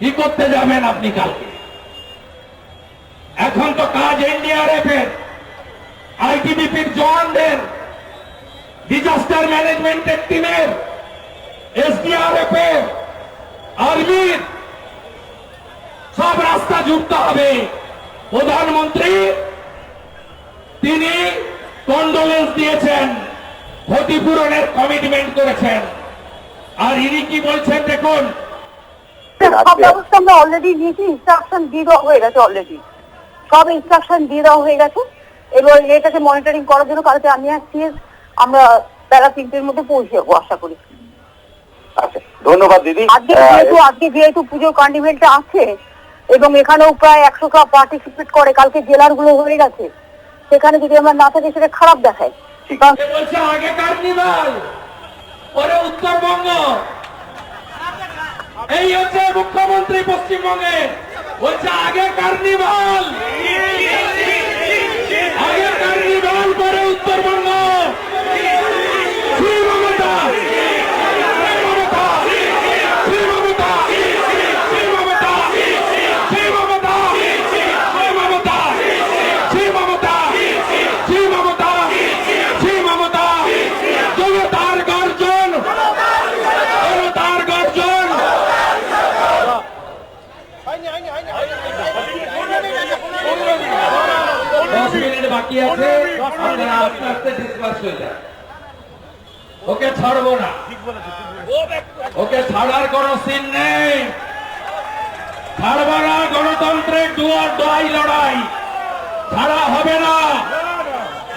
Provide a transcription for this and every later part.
কি করতে যাবেন আপনি কালকে? এখন তো কাজ এনডিআরএফ এর, আইটিবিপির জওয়ানদের ডিজাস্টার ম্যানেজমেন্টের টিমের এসডিআরএফ এর, আর্মির, সব রাস্তা যুক্ত হবে। প্রধানমন্ত্রী, তিনি কন্ডোলেন্স দিয়েছেন, ক্ষতিপূরণের কমিটমেন্ট করেছেন। আর ইনি কি বলছেন দেখুন সব ব্যবস্থা আমরা অলরেডি নিয়েছি ইনস্ট্রাকশন দিয়ে দেওয়া হয়ে গেছে অলরেডি সব ইনস্ট্রাকশন দিয়ে দেওয়া হয়ে গেছে। এবার এটাকে মনিটরিং করার জন্য কালকে আমি আসছি আমরা বেলা তিনটের মধ্যে পৌঁছে যাব আশা করি। আচ্ছা ধন্যবাদ দিদি। আজকে যেহেতু আজকে যেহেতু পুজোর কন্ডিমেন্টটা আছে এবং এখানেও প্রায় একশো কাপ পার্টিসিপেট করে কালকে জেলারগুলো হয়ে গেছে সেখানে যদি আমরা না থাকি সেটা খারাপ দেখায়। পরে উত্তরবঙ্গ। এই হচ্ছে মুখ্যমন্ত্রী পশ্চিমবঙ্গের বলছে আগে কার্নিভাল। বাকি আছে আস্তে আস্তে ডিসকাস হয়ে যান ওকে ছাড়বো না। ওকে ছাড়ার কোন সিন নেই। ছাড়বো না গণতন্ত্রের ডুয়ার ডোয়াই লড়াই। ছাড়া হবে না।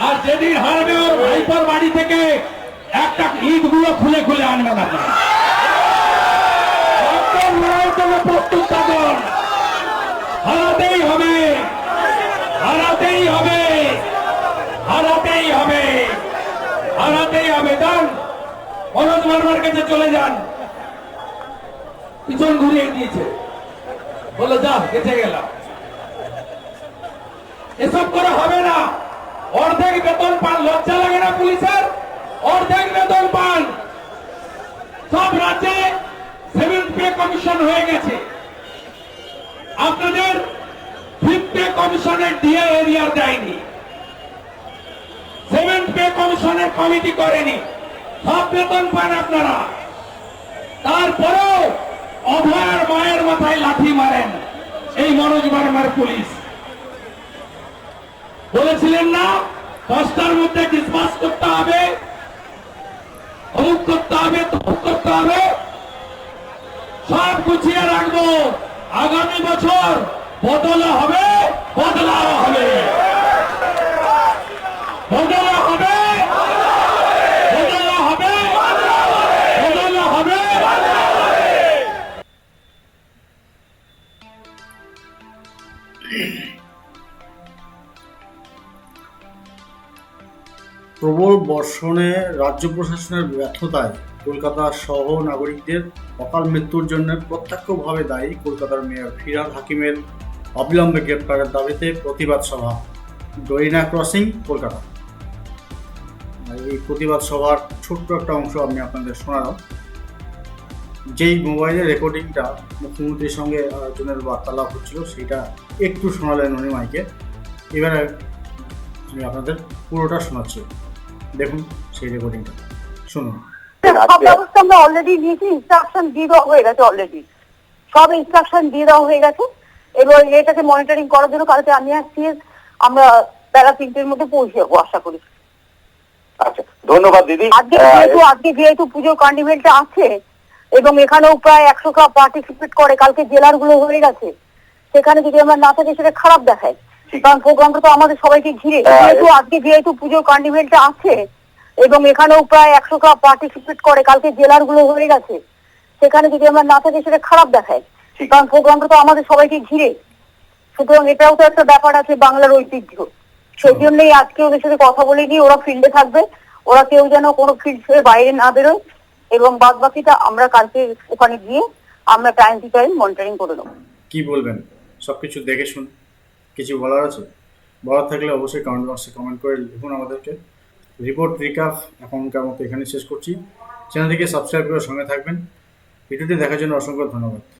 আর যেদিন হারবে ওর ভাইপোর বাড়ি থেকে একটা ইটগুলো খুলে খুলে একদম লড়াইয়ের প্রস্তুত থাকুন হারাতেই হবে হারাতেই হবে হারাতেই হবে হারাতেই হবে যান মনোজ বর্মার কাছে চলে যান। পিছন ঘুরিয়ে দিয়েছে। বলে, যা গেছে গেলাম। এসব করে হবে না। অর্ধেক বেতন পান। লজ্জা লাগে না পুলিশের? অর্ধেক বেতন পান। সব রাজ্যে সেভেন্থ পে কমিশন হয়ে গেছে। আপনাদের ফিফথ পে কমিশনের ডিএ এরিয়ার দেয়নি। সেভেন্থ পে কমিশনের কমিটি করেনি। সব বেতন পান আপনারা। তারপরেও অভয়ার মায়ের মাথায় লাঠি মারেন এই মনোজ বর্মার পুলিশ। বলেছিলেন না, দশটার মধ্যে ডিসবাস করতে হবে অমুক করতে হবে তমুক করতে হবে। সব গুছিয়ে রাখব। আগামী বছর বদলা হবে, বদলাও হবে। প্রবল বর্ষণে রাজ্য প্রশাসনের ব্যর্থতায় কলকাতা সহ নাগরিকদের অকাল মৃত্যুর জন্য প্রত্যক্ষভাবে দায়ী কলকাতার মেয়র ফিরাদ হাকিমের অবিলম্বে গ্রেপ্তারের দাবিতে প্রতিবাদ সভা। ডরিনা ক্রসিং, কলকাতা। এই প্রতিবাদ সভার ছোট্ট একটা অংশ আমি আপনাদের শোনালাম। যেই মোবাইলের রেকর্ডিংটা মুখ্যমন্ত্রীর সঙ্গে একজনের বার্তালাপ হচ্ছিল সেটা একটু শোনালেন উনি মাইকে। এবারে আমি আপনাদের পুরোটা শোনাচ্ছি। দেখুন সেই রেকর্ডিংটা শুনুন। সব ব্যবস্থা আমরা অলরেডি নিয়েছি ইনস্ট্রাকশন দিয়ে দেওয়া হয়ে গেছে অলরেডি সব ইনস্ট্রাকশন দিয়ে দেওয়া হয়ে গেছে। এবার এটাকে মনিটরিং করার জন্য কালকে আমি আসছি আমরা বেলা তিনটের মধ্যে পৌঁছে যাব আশা করি। আচ্ছা ধন্যবাদ দিদি। আজকে যেহেতু আজকে যেহেতু পুজোর কন্ডিমেন্টটা আছে এবং এখানেও প্রায় একশো কাপ পার্টিসিপেট করে। কালকে জেলারগুলো হয়ে গেছে। সেখানে যদি আমরা না থাকি সেটা খারাপ দেখায়। কারণ প্রোগ্রামটা তো আমাদের সবাইকে ঘিরে। হ্যাঁ। যেহেতু আজকে যেহেতু পুজোর কন্ডিমেন্টটা আছে এবং এখানেও প্রায় একশো কাপ পার্টিসিপেট করে। কালকে জেলারগুলো হয়ে গেছে। সেখানে যদি আমরা না থাকি সেটা খারাপ দেখায়। কারণ প্রোগ্রামটা তো আমাদের সবাইকে ঘিরে। সুতরাং এটাও তো একটা ব্যাপার আছে বাংলার ঐতিহ্য। সেই জন্যই আজকে ওদের সাথে কথা বলে নিয়ে ওরা ফিল্ডে থাকবে। ওরা কেউ যেন কোনো ফিল্ড বাইরে না বেরোয়। এবং বাদ বাকিটা আমরা কালকে ওখানে গিয়ে আমরা টাইম টু টাইম মনিটরিং করে নেব। কি বলবেন? সবকিছু দেখে শুন। কিছু বলার আছে? বলার থাকলে অবশ্যই কমেন্ট বক্সে কমেন্ট করে লিখুন আমাদেরকে। রিপোর্ট রিকাফ এখনকার মতো এখানে শেষ করছি। চ্যানেলটিকে সাবস্ক্রাইব করে সঙ্গে থাকবেন। ভিডিওটি দেখার জন্য অসংখ্য ধন্যবাদ।